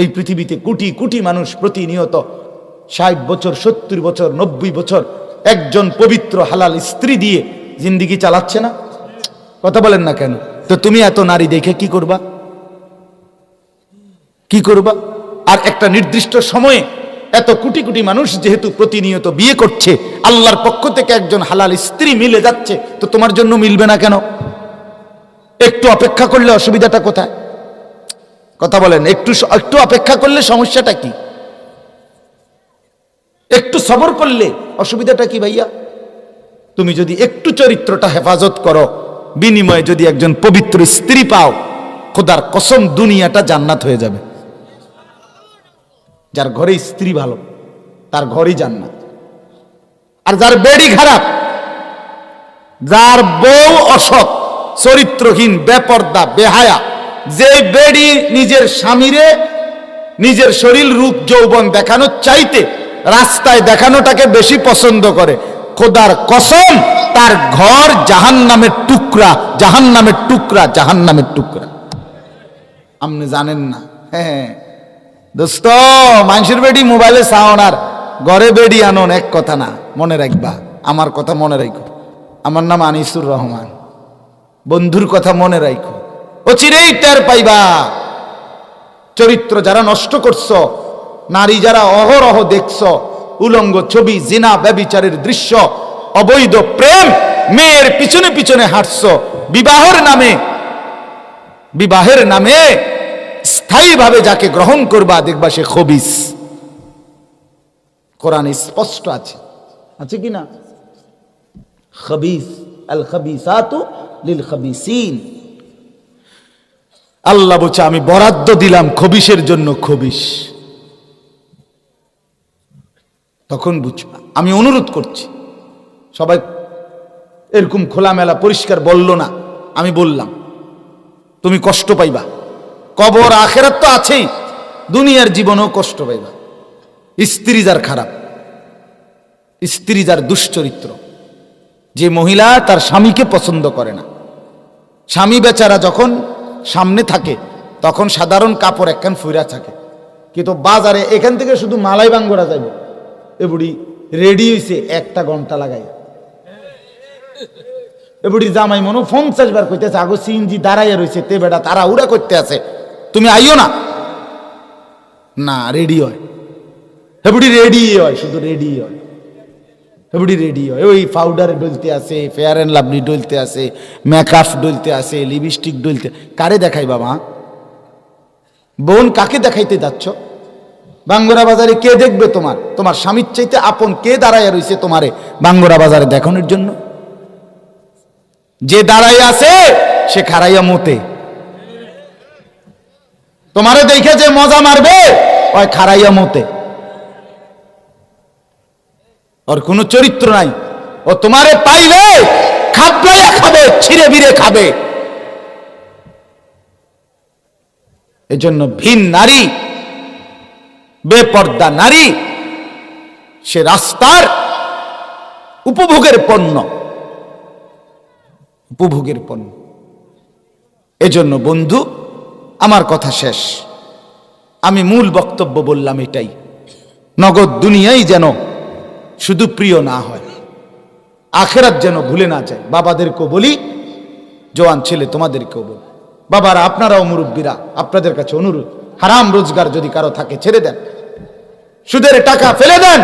এই পৃথিবীতে কোটি কোটি মানুষ প্রতিনিয়ত ষাট বছর, সত্তর বছর, নব্বই বছর একজন পবিত্র হালাল স্ত্রী দিয়ে জিন্দিগি চালাচ্ছে না? কথা বলেন না কেন? তো তুমি এত নারী দেখে কি করবা? কি করবা? আর একটা নির্দিষ্ট সময়ে এত কোটি কোটি মানুষ যেহেতু প্রতিনিয়ত বিয়ে করছে, আল্লাহর পক্ষ থেকে একজন হালাল স্ত্রী মিলে যাচ্ছে, তো তোমার জন্য মিলবে না কেন? একটু অপেক্ষা করলে অসুবিধাটা কোথায়? কথা বলেন, একটু একটু অপেক্ষা করলে সমস্যাটা কি? একটু সবর করলে অসুবিধাটা কি ভাইয়া? তুমি যদি একটু চরিত্রটা হেফাজত করো, বিনিময়ে যদি একজন পবিত্র স্ত্রী পাও, খোদার কসম দুনিয়াটা জান্নাত হয়ে যাবে। যার ঘরে স্ত্রী ভালো, তার ঘরই জান্নাত। আর যার বেড়ি খারাপ, যার বউ অসৎ, চরিত্রহীন, বেপর্দা, বেহায়া যে বেড়ি নিজের স্বামীরে, নিজের শরীর, রূপ, যৌবন দেখানোর চাইতে রাস্তায় দেখানোটাকে বেশি পছন্দ করে। খোদার কসম, তার ঘর জাহান নামের টুকরা জাহান নামের টুকরা জাহান নামের টুকরা। আপনি জানেন না। হ্যাঁ দোস্ত মানুষের বেডি মোবাইলে সাউন্ড আর ঘরে বেডি আনন এক কথা না, মনে রাখবা। আমার কথা মনে রাখো। আমার নাম আনিসুর রহমান। বন্ধুর কথা মনে রাখো। ও চিরেই টের পাইবা। চরিত্র যারা নষ্ট করছ, নারী যারা অহরহ দেখছ, উলঙ্গ ছবি, জিনা, ব্যবিচারের দৃশ্য, অবৈধ প্রেম, মেয়ের পিছনে পিছনে হাঁটছ, বিবাহের নামে বিবাহের নামে স্থায়ীভাবে যাকে গ্রহণ করবা, দেখবা সে খবিস। কোরআনে স্পষ্ট আছে। আছে কি না? খবিস, আল খবিসাতু লিল খবিসিন। আল্লাহ বলছে, আমি বরাদ্দ দিলাম খবিসের জন্য খবিস তখন বুঝবা আমি অনুরোধ করছি। সবাই এরকম খোলামেলা পরিষ্কার বলল না, আমি বললাম, তুমি কষ্ট পাইবা। কবর আখেরাত তো আছেই, দুনিয়ার জীবনেও কষ্ট পাইবা। স্ত্রী যার খারাপ, স্ত্রী যার দুশ্চরিত্র, যে মহিলা তার স্বামীকে পছন্দ করে না। স্বামী বেচারা যখন সামনে থাকে, তখন সাধারণ কাপড় একখান ফুইরা থাকে। কিন্তু বাজারে এখান থেকে শুধু মালাই বাঙ্গরা যাইব। এ বুড়ি রেডি হইছে, একটা ঘণ্টা লাগাই। এ বুড়ি জামাই মনো পঞ্চাশ বার কইতেছে, আগো সিনজি দাঁড়াইয়া রয়েছে তে বেটা তারা উড়া করতে আছে। তুমি আইও না? না, রেডি হয়। হে বুড়ি রেডি হয়, শুধু রেডি হয়। হেবড়ি রেডি হয়। ওই পাউডার ডলতে আছে ফেয়ার অ্যান্ড লাভলি ডলতে আছে মেকআপ ডলতে আছে লিপস্টিক ডলতে কারে দেখাই বাবা? বোন কাকে দেখাইতে যাচ্ছ? বাঙ্গরা বাজারে কে দেখবে তোমার? তোমার স্বামীর চাইতে আপন কে দাঁড়াইয়া রয়েছে তোমারে বাঙ্গরা বাজারে দেখানোর জন্য? যে দাঁড়াই আছে, সে খারাইয়া মতে তোমারে দেখে যে মজা মারবে, ওই খারাইয়া মতে ওর কোনো চরিত্র নাই ও তোমারে পাইলে খাবলাইয়া খাবে ছিঁড়ে বিড়ে খাবে এজন্য ভিন নারী বেপর্দা নারী সে রাস্তার উপভোগের পণ্য উপভোগের পণ্য এজন্য বন্ধু আমার কথা শেষ আমি মূল বক্তব্য বললাম এটাই নগদ দুনিয়াই যেন শুধু প্রিয় না হয়। আখেরাত যেন ভুলে না যায়। বাবাদেরকেও বলি, জোয়ান ছেলে তোমাদেরকেও বলি। বাবারা, আপনারাও মুরব্বীরা, আপনাদের কাছে অনুরোধ, হারাম রোজগার যদি কারও থাকে, ছেড়ে দেন। সুদের টাকা ফেলে দেন।